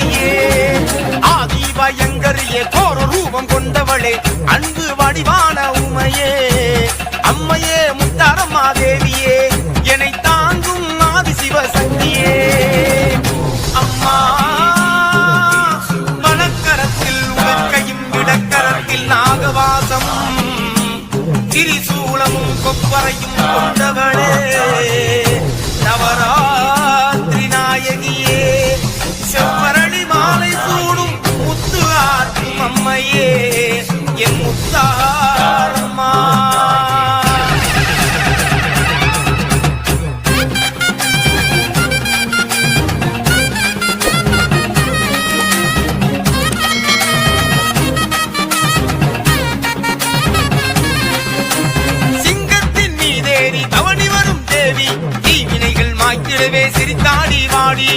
சக்தியே ஆதி பயங்கரியே கோர ரூபம் கொண்டவளே அன்பு வடிவான உமையே. அம்மையே முத்தாரம்மா தேவியே என்னை தாங்கும் ஆதி சிவசக்தியே அம்மா வனக்கரத்தில் உலக்கையும் விடக்கரத்தில் நாகவாசம் திரிசூலமும் கொப்பரையும் கொண்டவளே. முத்தாரமா சிங்கத்தின் மீதேறி தவணி வரும் தேவி தீவினைகள் மாய்த்திடவே சிரித்தாடி வாடி.